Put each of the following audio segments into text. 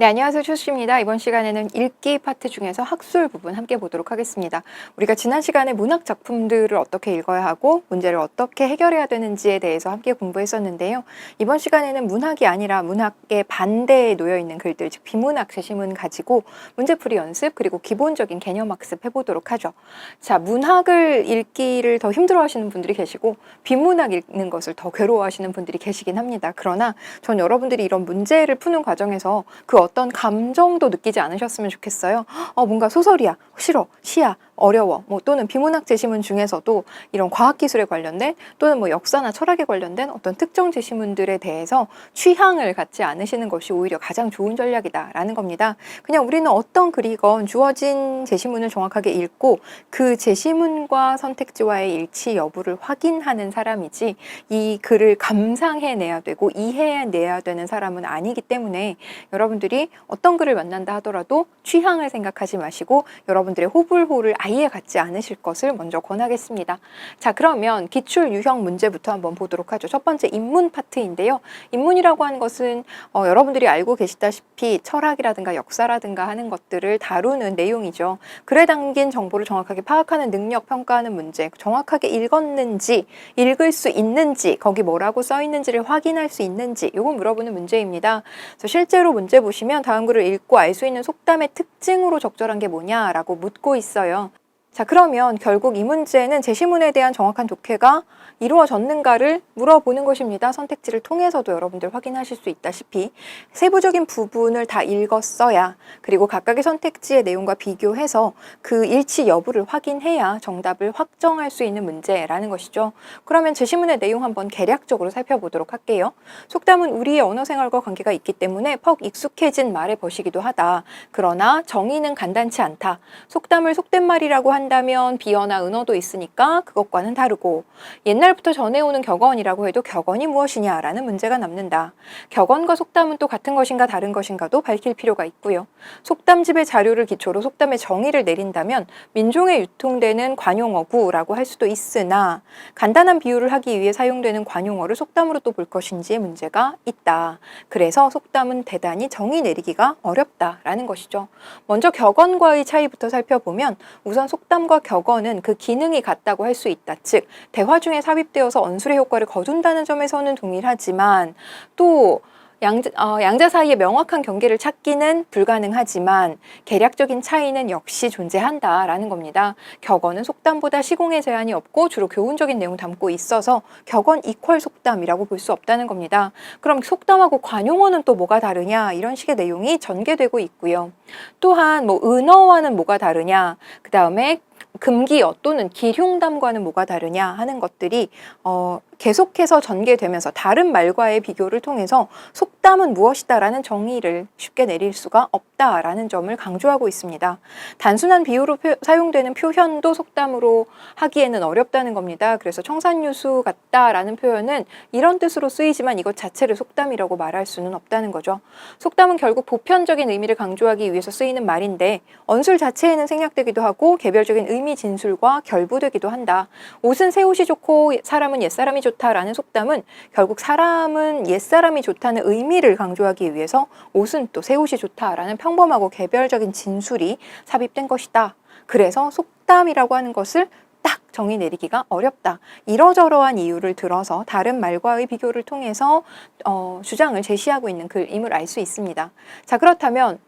네, 안녕하세요. 초수입니다. 이번 시간에는 읽기 파트 중에서 학술 부분 함께 보도록 하겠습니다. 우리가 지난 시간에 문학 작품들을 어떻게 읽어야 하고 문제를 어떻게 해결해야 되는지에 대해서 함께 공부했었는데요. 이번 시간에는 문학이 아니라 문학의 반대에 놓여 있는 글들, 즉 비문학 제시문 가지고 문제풀이 연습 그리고 기본적인 개념 학습 해보도록 하죠. 자, 문학을 읽기를 더 힘들어하시는 분들이 계시고 비문학 읽는 것을 더 괴로워하시는 분들이 계시긴 합니다. 그러나 전 여러분들이 이런 문제를 푸는 과정에서 그 어떤 감정도 느끼지 않으셨으면 좋겠어요. 어, 뭔가 소설이야, 싫어, 시야, 어려워, 뭐 또는 비문학 제시문 중에서도 이런 과학기술에 관련된 또는 뭐 역사나 철학에 관련된 어떤 특정 제시문들에 대해서 취향을 갖지 않으시는 것이 오히려 가장 좋은 전략이다라는 겁니다. 그냥 우리는 어떤 글이건 주어진 제시문을 정확하게 읽고 그 제시문과 선택지와의 일치 여부를 확인하는 사람이지 이 글을 감상해내야 되고 이해해내야 되는 사람은 아니기 때문에 여러분들이 어떤 글을 만난다 하더라도 취향을 생각하지 마시고 여러분들의 호불호를 아예 갖지 않으실 것을 먼저 권하겠습니다. 자, 그러면 기출 유형 문제부터 한번 보도록 하죠. 첫 번째 인문 파트인데요. 인문이라고 하는 것은 어, 여러분들이 알고 계시다시피 철학이라든가 역사라든가 하는 것들을 다루는 내용이죠. 글에 담긴 정보를 정확하게 파악하는 능력 평가하는 문제, 정확하게 읽었는지, 읽을 수 있는지, 거기 뭐라고 써 있는지를 확인할 수 있는지, 요거 물어보는 문제입니다. 그래서 실제로 문제 보시면 다음 글을 읽고 알 수 있는 속담의 특징으로 적절한 게 뭐냐라고 묻고 있어요. 자, 그러면 결국 이 문제는 제시문에 대한 정확한 독해가 이루어졌는가를 물어보는 것입니다. 선택지를 통해서도 여러분들 확인하실 수 있다시피 세부적인 부분을 다 읽었어야 그리고 각각의 선택지의 내용과 비교해서 그 일치 여부를 확인해야 정답을 확정할 수 있는 문제라는 것이죠. 그러면 제시문의 내용 한번 개략적으로 살펴보도록 할게요. 속담은 우리의 언어 생활과 관계가 있기 때문에 퍽 익숙해진 말의 것이기도 하다. 그러나 정의는 간단치 않다. 속담을 속된 말이라고 한다면 비어나 은어도 있으니까 그것과는 다르고 옛날부터 전해오는 격언이라고 해도 격언이 무엇이냐라는 문제가 남는다. 격언과 속담은 또 같은 것인가 다른 것인가도 밝힐 필요가 있고요. 속담집의 자료를 기초로 속담의 정의를 내린다면 민중에 유통되는 관용어구라고 할 수도 있으나 간단한 비유를 하기 위해 사용되는 관용어를 속담으로 또 볼 것인지의 문제가 있다. 그래서 속담은 대단히 정의 내리기가 어렵다라는 것이죠. 먼저 격언과의 차이부터 살펴보면 우선 속담 과 격언은 그 기능이 같다고 할 수 있다. 즉 대화 중에 삽입되어서 언술의 효과를 거둔다는 점에서는 동일하지만 또 양자, 어, 양자 사이의 명확한 경계를 찾기는 불가능하지만 계략적인 차이는 역시 존재한다라는 겁니다. 격언은 속담보다 시공의 제한이 없고 주로 교훈적인 내용 담고 있어서 격언 이퀄 속담이라고 볼 수 없다는 겁니다. 그럼 속담하고 관용어는 또 뭐가 다르냐 이런 식의 내용이 전개되고 있고요. 또한 뭐 은어와는 뭐가 다르냐 그 다음에 금기어 또는 기흉담과는 뭐가 다르냐 하는 것들이 어, 계속해서 전개되면서 다른 말과의 비교를 통해서 속담은 무엇이다라는 정의를 쉽게 내릴 수가 없다라는 점을 강조하고 있습니다. 단순한 비유로 표, 사용되는 표현도 속담으로 하기에는 어렵다는 겁니다. 그래서 청산유수 같다라는 표현은 이런 뜻으로 쓰이지만 이것 자체를 속담이라고 말할 수는 없다는 거죠. 속담은 결국 보편적인 의미를 강조하기 위해서 쓰이는 말인데 언술 자체에는 생략되기도 하고 개별적인 의미 진술과 결부되기도 한다. 옷은 새 옷이 좋고 사람은 옛사람이 좋다라는 속담은 결국 사람은 옛사람이 좋다는 의미를 강조하기 위해서 옷은 또 새 옷이 좋다라는 평범하고 개별적인 진술이 삽입된 것이다. 그래서 속담이라고 하는 것을 딱 정의 내리기가 어렵다. 이러저러한 이유를 들어서 다른 말과의 비교를 통해서 어, 주장을 제시하고 있는 글임을 알 수 있습니다. 자, 그렇다면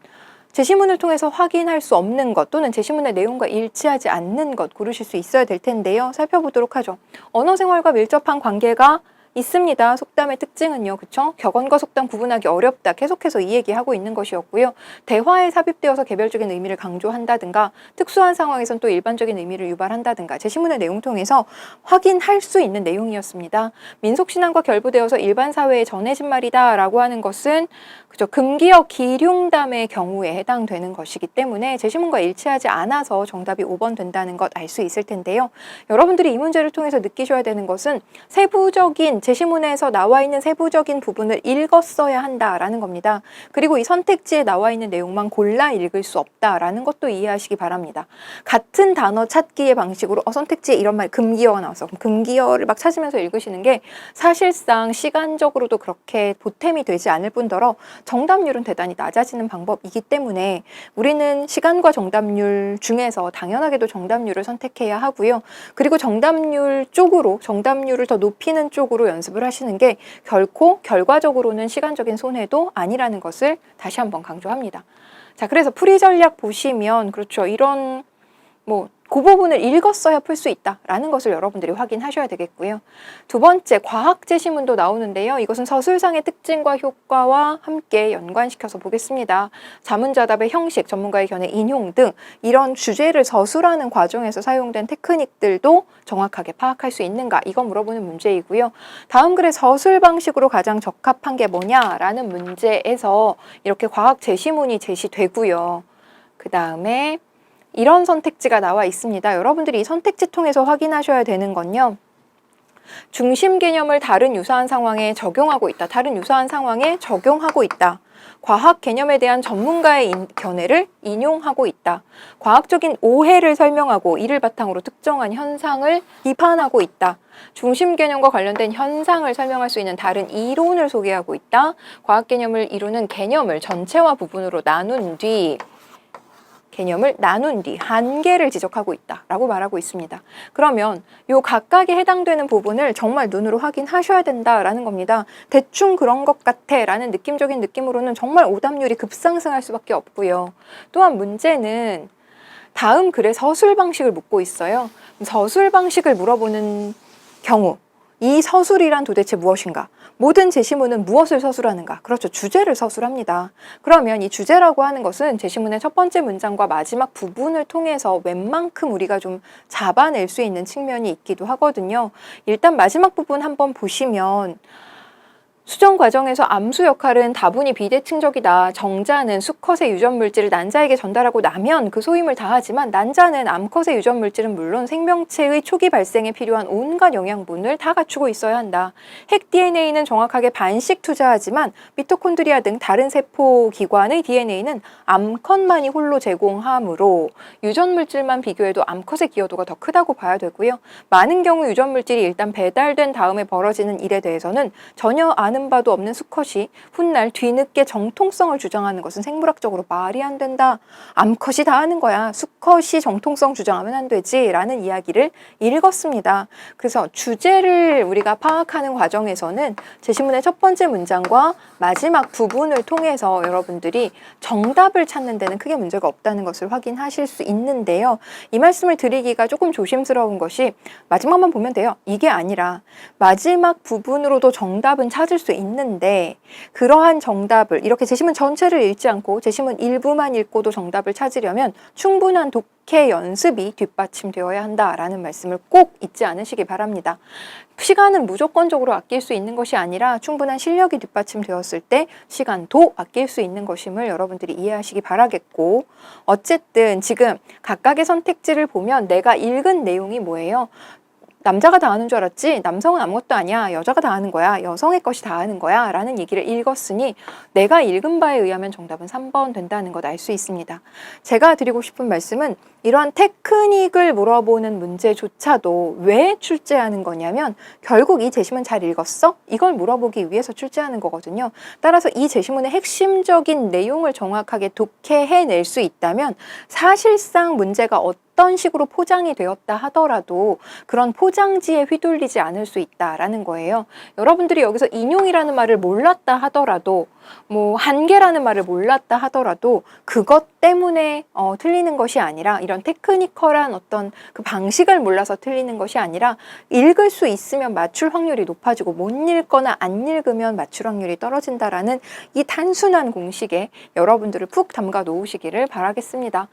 제시문을 통해서 확인할 수 없는 것 또는 제시문의 내용과 일치하지 않는 것 고르실 수 있어야 될 텐데요. 살펴보도록 하죠. 언어 생활과 밀접한 관계가 있습니다. 속담의 특징은요. 그쵸? 격언과 속담 구분하기 어렵다. 계속해서 이 얘기하고 있는 것이었고요. 대화에 삽입되어서 개별적인 의미를 강조한다든가 특수한 상황에선 또 일반적인 의미를 유발한다든가 제시문의 내용 통해서 확인할 수 있는 내용이었습니다. 민속신앙과 결부되어서 일반 사회에 전해진 말이다라고 하는 것은 그죠. 금기어 기륭담의 경우에 해당되는 것이기 때문에 제시문과 일치하지 않아서 정답이 5번 된다는 것 알 수 있을 텐데요. 여러분들이 이 문제를 통해서 느끼셔야 되는 것은 세부적인 제시문에서 나와 있는 세부적인 부분을 읽었어야 한다라는 겁니다. 그리고 이 선택지에 나와 있는 내용만 골라 읽을 수 없다라는 것도 이해하시기 바랍니다. 같은 단어 찾기의 방식으로 어, 선택지에 이런 말 금기어가. 그럼 금기어를 막 찾으면서 읽으시는 게 사실상 시간적으로도 그렇게 보탬이 되지 않을 뿐더러 정답률은 대단히 낮아지는 방법이기 때문에 우리는 시간과 정답률 중에서 당연하게도 정답률을 선택해야 하고요. 그리고 정답률 쪽으로 정답률을 더 높이는 쪽으로 연습을 하시는 게 결코 결과적으로는 시간적인 손해도 아니라는 것을 다시 한번 강조합니다. 자, 그래서 풀이 전략 보시면 그렇죠. 이런 뭐 그 부분을 읽었어야 풀 수 있다라는 것을 여러분들이 확인하셔야 되겠고요. 두 번째, 과학 제시문도 나오는데요. 이것은 서술상의 특징과 효과와 함께 연관시켜서 보겠습니다. 자문자답의 형식, 전문가의 견해 인용 등 이런 주제를 서술하는 과정에서 사용된 테크닉들도 정확하게 파악할 수 있는가? 이건 물어보는 문제이고요. 다음 글의 서술 방식으로 가장 적합한 게 뭐냐라는 문제에서 이렇게 과학 제시문이 제시되고요. 그 다음에 이런 선택지가 나와 있습니다. 여러분들이 이 선택지 통해서 확인하셔야 되는 건요. 중심 개념을 다른 유사한 상황에 적용하고 있다. 다른 유사한 상황에 적용하고 있다. 과학 개념에 대한 전문가의 인- 견해를 인용하고 있다. 과학적인 오해를 설명하고 이를 바탕으로 특정한 현상을 비판하고 있다. 중심 개념과 관련된 현상을 설명할 수 있는 다른 이론을 소개하고 있다. 과학 개념을 이루는 개념을 전체와 부분으로 나눈 뒤 개념을 나눈 뒤 한계를 지적하고 있다라고 말하고 있습니다. 그러면 요 각각에 해당되는 부분을 정말 눈으로 확인하셔야 된다라는 겁니다. 대충 그런 것 같아라는 느낌적인 느낌으로는 정말 오답률이 급상승할 수밖에 없고요. 또한 문제는 다음 글에 서술 방식을 묻고 있어요. 서술 방식을 물어보는 경우 이 서술이란 도대체 무엇인가? 모든 제시문은 무엇을 서술하는가? 그렇죠. 주제를 서술합니다. 그러면 이 주제라고 하는 것은 제시문의 첫 번째 문장과 마지막 부분을 통해서 웬만큼 우리가 좀 잡아낼 수 있는 측면이 있기도 하거든요. 일단 마지막 부분 한번 보시면 수정 과정에서 암수 역할은 다분히 비대칭적이다. 정자는 수컷의 유전 물질을 난자에게 전달하고 나면 그 소임을 다하지만 난자는 암컷의 유전 물질은 물론 생명체의 초기 발생에 필요한 온갖 영양분을 다 갖추고 있어야 한다. 핵 DNA는 정확하게 반씩 투자하지만 미토콘드리아 등 다른 세포 기관의 DNA는 암컷만이 홀로 제공하므로 유전 물질만 비교해도 암컷의 기여도가 더 크다고 봐야 되고요. 많은 경우 유전 물질이 일단 배달된 다음에 벌어지는 일에 대해서는 전혀 아는 바도 없는 수컷이 훗날 뒤늦게 정통성을 주장하는 것은 생물학적으로 말이 안 된다. 암컷이 다 하는 거야. 수컷이 정통성 주장하면 안 되지. 라는 이야기를 읽었습니다. 그래서 주제를 우리가 파악하는 과정에서는 제시문의 첫 번째 문장과 마지막 부분을 통해서 여러분들이 정답을 찾는 데는 크게 문제가 없다는 것을 확인하실 수 있는데요. 이 말씀을 드리기가 조금 조심스러운 것이 마지막만 보면 돼요. 이게 아니라 마지막 부분으로도 정답은 찾을 수 있는데 그러한 정답을 이렇게 제시문 전체를 읽지 않고 제시문 일부만 읽고도 정답을 찾으려면 충분한 독해 연습이 뒷받침되어야 한다라는 말씀을 꼭 잊지 않으시기 바랍니다. 시간은 무조건적으로 아낄 수 있는 것이 아니라 충분한 실력이 뒷받침되었을 때 시간도 아낄 수 있는 것임을 여러분들이 이해하시기 바라겠고 어쨌든 지금 각각의 선택지를 보면 내가 읽은 내용이 뭐예요? 남자가 다 하는 줄 알았지? 남성은 아무것도 아니야. 여자가 다 하는 거야. 여성의 것이 다 하는 거야. 라는 얘기를 읽었으니 내가 읽은 바에 의하면 정답은 3번 된다는 것 알 수 있습니다. 제가 드리고 싶은 말씀은 이러한 테크닉을 물어보는 문제조차도 왜 출제하는 거냐면 결국 이 제시문 잘 읽었어? 이걸 물어보기 위해서 출제하는 거거든요. 따라서 이 제시문의 핵심적인 내용을 정확하게 독해해낼 수 있다면 사실상 문제가 어떤 식으로 포장이 되었다 하더라도 그런 포장지에 휘둘리지 않을 수 있다라는 거예요. 여러분들이 여기서 인용이라는 말을 몰랐다 하더라도 뭐 한계라는 말을 몰랐다 하더라도 그것 때문에 어, 틀리는 것이 아니라 이런 테크니컬한 어떤 그 방식을 몰라서 틀리는 것이 아니라 읽을 수 있으면 맞출 확률이 높아지고 못 읽거나 안 읽으면 맞출 확률이 떨어진다라는 이 단순한 공식에 여러분들을 푹 담가 놓으시기를 바라겠습니다.